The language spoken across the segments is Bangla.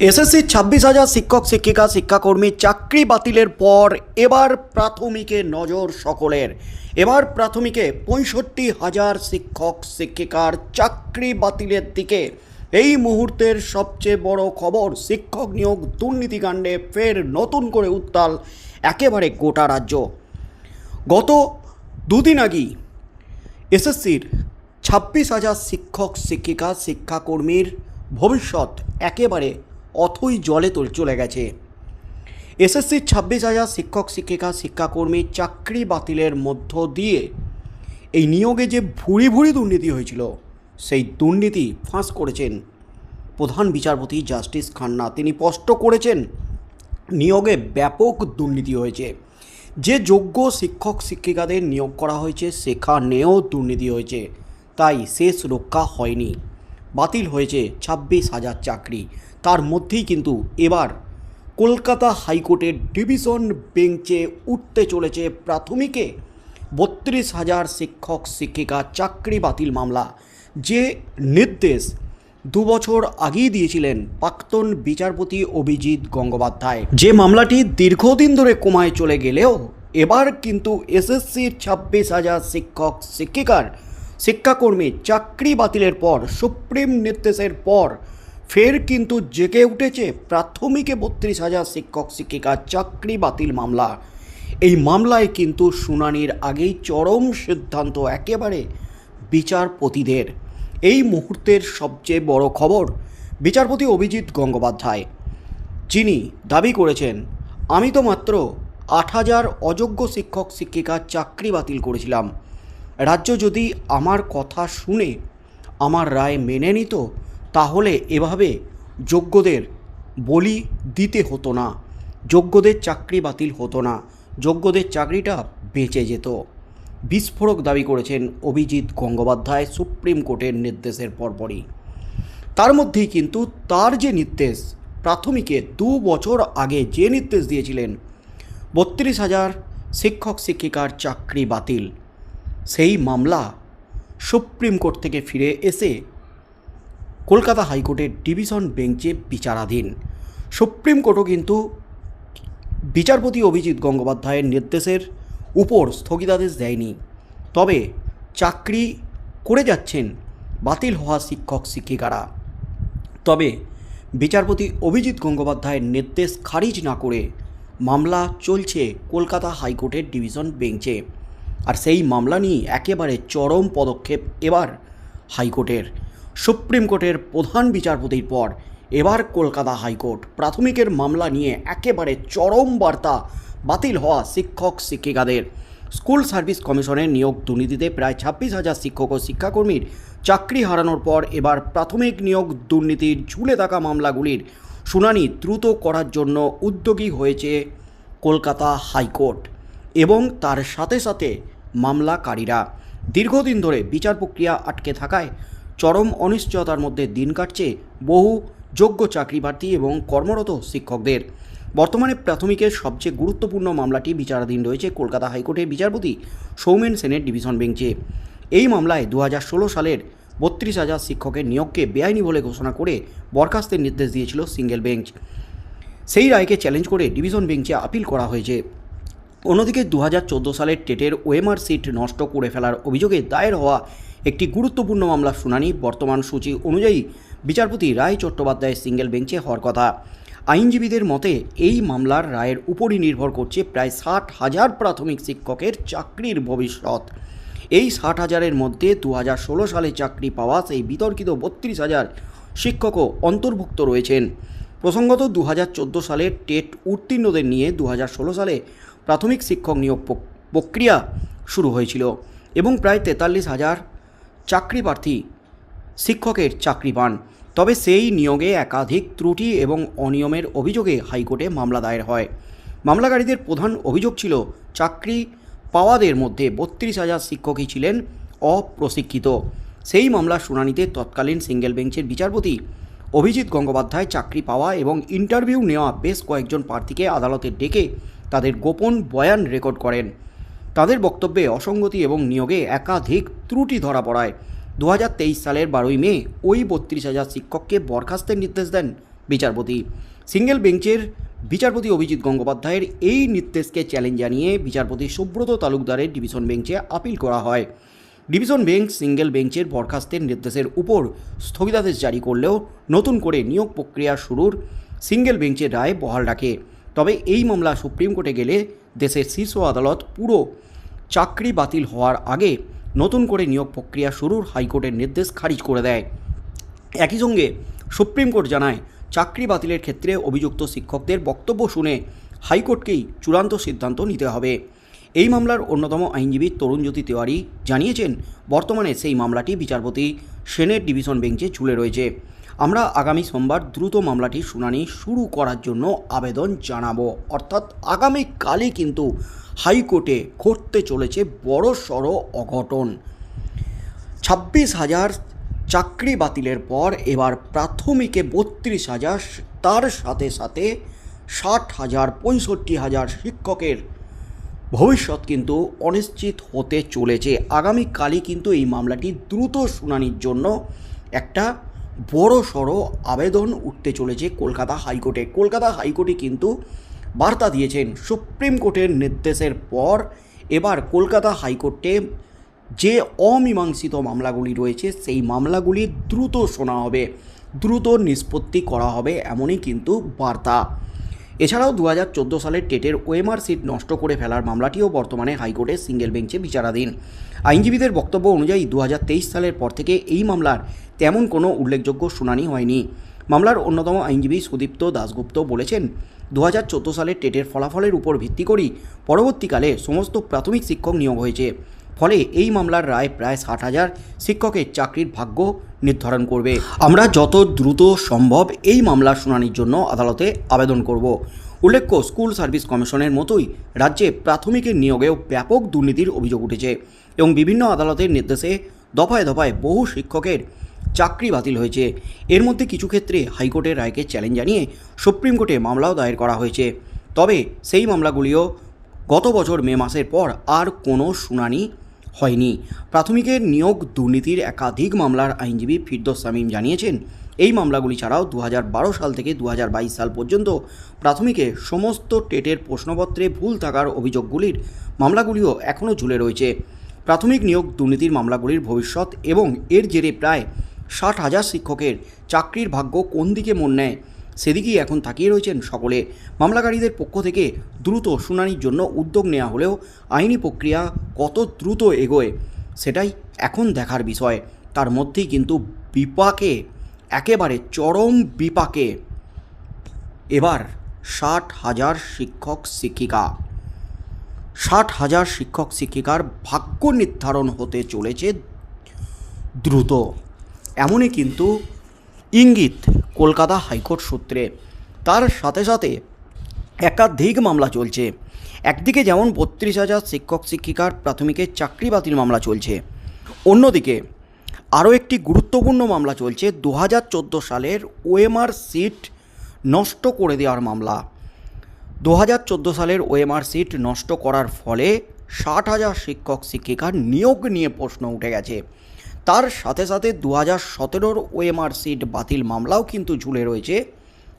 এসএসসি ছাব্বিশ হাজার শিক্ষক, শিক্ষিকা, শিক্ষাকর্মী চাকরি বাতিলের পর এবার প্রাথমিকে নজর সকলের। এবার প্রাথমিকে পঁয়ষট্টি হাজার শিক্ষক, শিক্ষিকার চাকরি বাতিলের দিকে। এই মুহূর্তের সবচেয়ে বড় খবর, শিক্ষক নিয়োগ দুর্নীতিকাণ্ডে ফের নতুন করে উত্তাল একেবারে গোটা রাজ্য। গত দুদিন আগেই এসএসসির ছাব্বিশ হাজার শিক্ষক, শিক্ষিকা, শিক্ষাকর্মীর ভবিষ্যৎ একেবারে অথই জলে চলে গেছে। এসএসসির ছাব্বিশ হাজার শিক্ষক, শিক্ষিকা, শিক্ষাকর্মী চাকরি বাতিলের মধ্য দিয়ে এই নিয়োগে যে ভুরি ভুরি দুর্নীতি হয়েছিল, সেই দুর্নীতি ফাঁস করেছেন প্রধান বিচারপতি জাস্টিস খান্না। তিনি স্পষ্ট করেছেন, নিয়োগে ব্যাপক দুর্নীতি হয়েছে। যে যোগ্য শিক্ষক, শিক্ষিকাদের নিয়োগ করা হয়েছে, সেখানেও দুর্নীতি হয়েছে। তাই শেষ রক্ষা হয়নি। বাতিল হয়েছে ছাব্বিশ হাজার চাকরি। তার মধ্যেই কিন্তু এবার কলকাতা হাইকোর্টের ডিভিশন বেঞ্চে উঠতে চলেছে প্রাথমিকে বত্রিশ হাজার শিক্ষক, শিক্ষিকা, চাকরি বাতিল মামলা। যে নির্দেশ দু বছর আগেই দিয়েছিলেন প্রাক্তন বিচারপতি অভিজিৎ গঙ্গোপাধ্যায়। যে মামলাটি দীর্ঘদিন ধরে কমায় চলে গেলেও এবার কিন্তু এসএসসির ছাব্বিশ হাজার শিক্ষক, শিক্ষিকার শিক্ষাকর্মী চাকরি বাতিলের পর, সুপ্রিম নির্দেশের পর ফের কিন্তু জেগে উঠেছে প্রাথমিকে বত্রিশ হাজার শিক্ষক শিক্ষিকার চাকরি বাতিল মামলা। এই মামলায় কিন্তু শুনানির আগেই চরম সিদ্ধান্ত একেবারে বিচারপতিদের। এই মুহূর্তের সবচেয়ে বড় খবর বিচারপতি অভিজিৎ গঙ্গোপাধ্যায়। যিনি দাবি করেছেন, আমি তো মাত্র আট হাজার অযোগ্য শিক্ষক শিক্ষিকার চাকরি বাতিল করেছিলাম। রাজ্য যদি আমার কথা শুনে আমার রায় মেনে নিত তাহলে এভাবে যোগ্যদের বলি দিতে হতো না, যোগ্যদের চাকরি বাতিল হতো না, যোগ্যদের চাকরিটা বেঁচে যেত। বিস্ফোরক দাবি করেছেন অভিজিৎ গঙ্গোপাধ্যায় সুপ্রিম কোর্টের নির্দেশের পরপরই। তার মধ্যেই কিন্তু তার যে নির্দেশ, প্রাথমিকে দু বছর আগে যে নির্দেশ দিয়েছিলেন, বত্রিশ হাজার শিক্ষক শিক্ষিকার চাকরি বাতিল। সেই মামলা সুপ্রিম কোর্ট থেকে ফিরে এসে কলকাতা হাইকোর্টের ডিভিশন বেঞ্চে বিচারাধীন। সুপ্রিম কোর্টও কিন্তু বিচারপতি অভিজিৎ গঙ্গোপাধ্যায়ের নির্দেশের উপর স্থগিতাদেশ দেয়নি। তবে চাকরি করে যাচ্ছেন বাতিল হওয়া শিক্ষক, শিক্ষিকারা। তবে বিচারপতি অভিজিৎ গঙ্গোপাধ্যায়ের নির্দেশ খারিজ না করে মামলা চলছে কলকাতা হাইকোর্টের ডিভিশন বেঞ্চে। আর সেই মামলা নিয়ে একেবারে চরম পদক্ষেপ এবার হাইকোর্টের। সুপ্রিম কোর্টের প্রধান বিচারপতির পর। এবার কলকাতা হাইকোর্ট। প্রাথমিকের মামলা নিয়ে একেবারে চরম বার্তা বাতিল হওয়া শিক্ষক শিক্ষিকাদের। স্কুল সার্ভিস কমিশনের নিয়োগ দুর্নীতিতে প্রায় ছাব্বিশ হাজার শিক্ষক ও শিক্ষাকর্মীর চাকরি হারানোর পর এবার প্রাথমিক নিয়োগ দুর্নীতির ঝুলে থাকা মামলাগুলির শুনানি দ্রুত করার জন্য উদ্যোগী হয়েছে কলকাতা হাইকোর্ট এবং তার সাথে সাথে মামলাকারীরা। দীর্ঘদিন ধরে বিচার প্রক্রিয়া আটকে থাকায় চরম অনিশ্চয়তার মধ্যে দিন কাটছে বহু যোগ্য চাকরি প্রার্থী এবং কর্মরত শিক্ষকদের। বর্তমানে প্রাথমিকের সবচেয়ে গুরুত্বপূর্ণ মামলাটি বিচারাধীন রয়েছে কলকাতা হাইকোর্টের বিচারপতি সৌমেন সেনের ডিভিশন বেঞ্চে। এই মামলায় দু হাজার ষোলো সালের বত্রিশ হাজার শিক্ষকের নিয়োগকে বেআইনি বলে ঘোষণা করে বরখাস্তের নির্দেশ দিয়েছিল সিঙ্গেল বেঞ্চ। সেই রায়কে চ্যালেঞ্জ করে ডিভিশন বেঞ্চে আপিল করা হয়েছে। অন্যদিকে দু হাজার চোদ্দ সালের টেটের ওএমআর সিট নষ্ট করে ফেলার অভিযোগে দায়ের হওয়া একটি গুরুত্বপূর্ণ মামলার শুনানি। বর্তমান সূচি অনুযায়ী বিচারপতি রায় চট্টোপাধ্যায়ের সিঙ্গেল বেঞ্চে হওয়ার কথা। আইনজীবীদের মতে, এই মামলার রায়ের উপরই নির্ভর করছে প্রায় ষাট হাজার প্রাথমিক শিক্ষকের চাকরির ভবিষ্যৎ। এই ষাট হাজারের মধ্যে দু হাজার ষোলো সালে চাকরি পাওয়া সেই বিতর্কিত বত্রিশ হাজার শিক্ষকও অন্তর্ভুক্ত রয়েছেন। প্রসঙ্গত দু হাজার চোদ্দ সালে টেট উত্তীর্ণদের নিয়ে দু হাজার ষোলো সালে প্রাথমিক শিক্ষক নিয়োগ প্রক- প্রক্রিয়া শুরু হয়েছিল এবং প্রায় তেতাল্লিশ হাজার চাকরি প্রার্থী শিক্ষকের চাকরি পান। তবে সেই নিয়োগে একাধিক ত্রুটি এবং অনিয়মের অভিযোগে হাইকোর্টে মামলা দায়ের হয়। মামলাকারীদের প্রধান অভিযোগ ছিল, চাকরি পাওয়াদের মধ্যে বত্রিশ হাজার শিক্ষকই ছিলেন অপ্রশিক্ষিত। সেই মামলার শুনানিতে তৎকালীন সিঙ্গেল বেঞ্চের বিচারপতি অভিজিৎ গঙ্গোপাধ্যায় চাকরি পাওয়া এবং ইন্টারভিউ নেওয়া বেশ কয়েকজন প্রার্থীকে আদালতে ডেকে তাদের গোপন বয়ান রেকর্ড করেন। তাদের বক্তব্যে অসঙ্গতি এবং নিয়োগে একাধিক ত্রুটি ধরা পড়ায়। দু হাজার তেইশ সালের বারোই মে ওই বত্রিশ হাজার শিক্ষককে বরখাস্তের নির্দেশ দেন বিচারপতি। সিঙ্গেল বেঞ্চের বিচারপতি অভিজিৎ গঙ্গোপাধ্যায়ের এই নির্দেশকে চ্যালেঞ্জ জানিয়ে বিচারপতি সুব্রত তালুকদারের ডিভিশন বেঞ্চে আপিল করা হয়। ডিভিশন বেঞ্চ সিঙ্গেল বেঞ্চের বরখাস্তের নির্দেশের উপর স্থগিতাদেশ জারি করলেও নতুন করে নিয়োগ প্রক্রিয়া শুরুর সিঙ্গেল বেঞ্চের রায় বহাল রাখে। তবে এই মামলা সুপ্রিম কোর্টে গেলে দেশের শীর্ষ আদালত পুরো চাকরি বাতিল হওয়ার আগে নতুন করে নিয়োগ প্রক্রিয়া শুরুর হাইকোর্টের নির্দেশ খারিজ করে দেয়। একই সঙ্গে সুপ্রিম কোর্ট জানায়, চাকরি বাতিলের ক্ষেত্রে অভিযুক্ত শিক্ষকদের বক্তব্য শুনে হাইকোর্টকেই চূড়ান্ত সিদ্ধান্ত নিতে হবে। এই মামলার অন্যতম আইনজীবী তরুণজ্যোতি তেওয়ারি জানিয়েছেন, বর্তমানে সেই মামলাটি বিচারপতি সেনের ডিভিশন বেঞ্চে ঝুলে রয়েছে। আমরা আগামী সোমবার দ্রুত মামলাটির শুনানি শুরু করার জন্য আবেদন জানাব। অর্থাৎ আগামীকালই কিন্তু হাইকোর্টে ঘটতে চলেছে বড় সড় অঘটন। ছাব্বিশ হাজার চাকরি বাতিলের পর এবার প্রাথমিকে বত্রিশ হাজার, তার সাথে সাথে ষাট হাজার, পঁয়ষট্টি হাজার শিক্ষকের ভবিষ্যৎ কিন্তু অনিশ্চিত হতে চলেছে। আগামীকালই কিন্তু এই মামলাটি দ্রুত শুনানির জন্য একটা বড় সড়ো আবেদন উঠতে চলেছে কলকাতা হাইকোর্টে। কলকাতা হাইকোর্টে কিন্তু বার্তা দিয়েছেন সুপ্রিম কোর্টের নির্দেশের পর এবার কলকাতা হাইকোর্টে যে অমীমাংসিত মামলাগুলি রয়েছে, সেই মামলাগুলি দ্রুত শোনা হবে, দ্রুত নিষ্পত্তি করা হবে এমনই কিন্তু বার্তা। এছাড়াও দু হাজার চোদ্দ সালের টেটের ওএমআর সিট নষ্ট করে ফেলার মামলাটিও বর্তমানে হাইকোর্টের সিঙ্গেল বেঞ্চে বিচারাধীন। আইনজীবীদের বক্তব্য অনুযায়ী দু হাজার তেইশ সালের পর থেকে এই মামলার তেমন কোনো উল্লেখযোগ্য শুনানি হয়নি। মামলার অন্যতম আইনজীবী সুদীপ্ত দাশগুপ্ত বলেছেন দু হাজার চোদ্দ সালের টেটের ফলাফলের উপর ভিত্তি করেই পরবর্তীকালে সমস্ত প্রাথমিক শিক্ষক নিয়োগ হয়েছে। ফলে এই মামলার রায় প্রায় ষাট হাজার শিক্ষকের চাকরির ভাগ্য নির্ধারণ করবে। আমরা যত দ্রুত সম্ভব এই মামলার শুনানির জন্য আদালতে আবেদন করব। উল্লেখ্য, স্কুল সার্ভিস কমিশনের মতোই রাজ্যে প্রাথমিকের নিয়োগেও ব্যাপক দুর্নীতির অভিযোগ উঠেছে এবং বিভিন্ন আদালতের নির্দেশে দফায় দফায় বহু শিক্ষকের চাকরি বাতিল হয়েছে। এর মধ্যে কিছু ক্ষেত্রে হাইকোর্টের রায়কে চ্যালেঞ্জ জানিয়ে সুপ্রিম কোর্টে মামলাও দায়ের করা হয়েছে। তবে সেই মামলাগুলিও গত বছর মে মাসের পর আর কোনো শুনানি হয়নি। প্রাথমিকের নিয়োগ দুর্নীতির একাধিক মামলার আইনজীবী ফিরদোস সামিম জানিয়েছেন, এই মামলাগুলি ছাড়াও দু হাজার বারো সাল থেকে দু হাজার বাইশ সাল পর্যন্ত প্রাথমিকে সমস্ত টেটের প্রশ্নপত্রে ভুল থাকার অভিযোগগুলির মামলাগুলিও এখনও ঝুলে রয়েছে। প্রাথমিক নিয়োগ দুর্নীতির মামলাগুলির ভবিষ্যৎ এবং এর জেরে প্রায় ষাট হাজার শিক্ষকের চাকরির ভাগ্য কোন দিকে মন নেয় সেদিকেই এখন তাকিয়ে রয়েছেন সকলে। মামলাকারীদের পক্ষ থেকে দ্রুত শুনানির জন্য উদ্যোগ নেওয়া হলেও আইনি প্রক্রিয়া কত দ্রুত এগোয়, সেটাই এখন দেখার বিষয়। তার মধ্যেই কিন্তু বিপাকে, একেবারে চরম বিপাকে। এবার ষাট হাজার শিক্ষক, শিক্ষিকা। ষাট হাজার শিক্ষক, শিক্ষিকার ভাগ্য নির্ধারণ হতে চলেছে দ্রুত। এমনই কিন্তু ইঙ্গিত কলকাতা হাইকোর্ট সূত্রে। তার সাথে সাথে একাধিক মামলা চলছে। একদিকে যেমন বত্রিশ হাজার শিক্ষক শিক্ষিকার প্রাথমিকের চাকরি বাতিল মামলা চলছে। অন্যদিকে আরও একটি গুরুত্বপূর্ণ মামলা চলছে দু হাজার চোদ্দ সালের ওএমআর সিট নষ্ট করে দেওয়ার মামলা। দু হাজার চোদ্দ সালের ওএমআর সিট নষ্ট করার ফলে ষাট হাজার শিক্ষক শিক্ষিকার নিয়োগ নিয়ে প্রশ্ন উঠে গেছে। তার সাথে সাথে দু হাজার সতেরোর ওএমআর সিট বাতিল মামলাও কিন্তু ঝুলে রয়েছে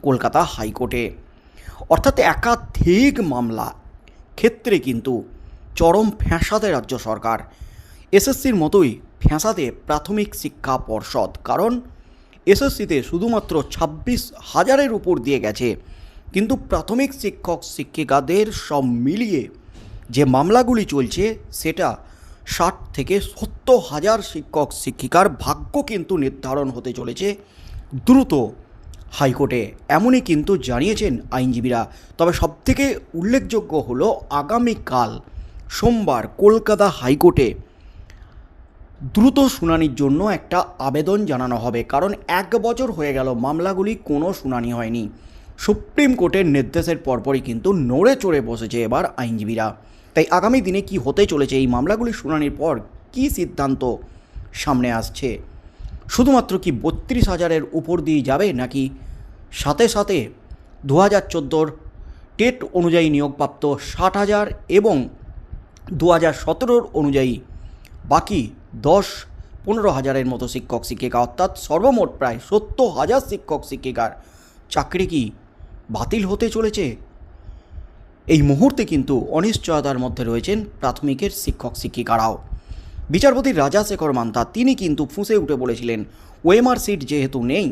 কলকাতা হাইকোর্টে। অর্থাৎ একাধিক মামলা ক্ষেত্রে কিন্তু চরম ফ্যাঁসাতে রাজ্য সরকার। এসএসসির মতোই ফ্যাঁসাতে প্রাথমিক শিক্ষা পর্ষদ, কারণ এসএসসিতে শুধুমাত্র ছাব্বিশ হাজারের উপর দিয়ে গেছে। কিন্তু প্রাথমিক শিক্ষক শিক্ষিকাদের সব মিলিয়ে যে মামলাগুলি চলছে, সেটা ষাট থেকে সত্তর হাজার শিক্ষক, শিক্ষিকার ভাগ্য কিন্তু নির্ধারণ হতে চলেছে দ্রুত হাইকোর্টে। এমনই কিন্তু জানিয়েছেন আইনজীবীরা। তবে সবথেকে উল্লেখযোগ্য হলো আগামীকাল সোমবার কলকাতা হাইকোর্টে দ্রুত শুনানির জন্য একটা আবেদন জানানো হবে। কারণ এক বছর হয়ে গেল, মামলাগুলি কোনো শুনানি হয়নি। সুপ্রিম কোর্টের নির্দেশের পরপরই কিন্তু নড়ে চড়ে বসেছে এবার আইনজীবীরা। তাই আগামী দিনে কি হতে চলেছে এই মামলাগুলি শুনানির পর কি সিদ্ধান্ত সামনে আসছে? শুধুমাত্র কি বত্রিশ হাজারের উপর দিয়ে যাবে নাকি সাথে সাথে দু হাজার চোদ্দোর টেট অনুযায়ী নিয়োগপ্রাপ্ত ষাট হাজার এবং দু হাজার সতেরোর অনুযায়ী বাকি দশ, পনেরো হাজারের মতো শিক্ষক, শিক্ষিকা, অর্থাৎ সর্বমোট প্রায় সত্তর হাজার শিক্ষক, শিক্ষিকার চাকরি কি বাতিল হতে চলেছে? এই মুহূর্তে কিন্তু অনিশ্চয়তার মধ্যে রয়েছেন প্রাথমিকের শিক্ষক শিক্ষিকারাও। বিচারপতি রাজা শেখর মান্তা, তিনি কিন্তু ফুঁসে উঠে বলেছিলেন ওএমআর সিট যেহেতু নেই,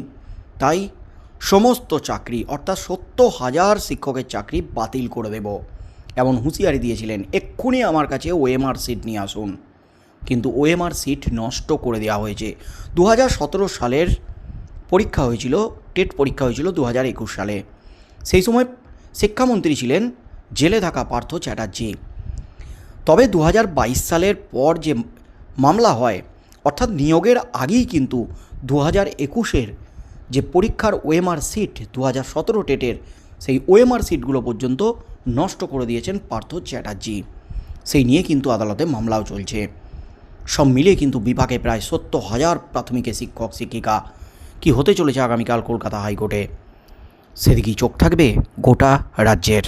তাই সমস্ত চাকরি, অর্থাৎ সত্তর হাজার শিক্ষকের চাকরি বাতিল করে দেব। এমন হুঁশিয়ারি দিয়েছিলেন, এক্ষুনি আমার কাছে ওএমআর সিট নিয়ে আসুন। কিন্তু ওএমআর সিট নষ্ট করে দেওয়া হয়েছে। দু হাজার সতেরো সালের পরীক্ষা হয়েছিল, টেট পরীক্ষা হয়েছিল দু হাজার একুশ সালে। সেই সময় শিক্ষামন্ত্রী ছিলেন জেলে থাকা পার্থ চ্যাটার্জি। তবে দু হাজার বাইশ সালের পর যে মামলা হয়, অর্থাৎ নিয়োগের আগেই কিন্তু দু হাজার একুশের যে পরীক্ষার ওএমআর সিট দু হাজার সতেরো টেটের সেই ওএমআর সিটগুলো পর্যন্ত নষ্ট করে দিয়েছেন পার্থ চ্যাটার্জি। সেই নিয়ে কিন্তু আদালতে মামলাও চলছে। সব মিলিয়ে কিন্তু বিভাগে প্রায় সত্তর হাজার প্রাথমিকে শিক্ষক, শিক্ষিকা। কি হতে চলেছে আগামীকাল কলকাতা হাইকোর্টে? সেদিকেই চোখ থাকবে গোটা রাজ্যের।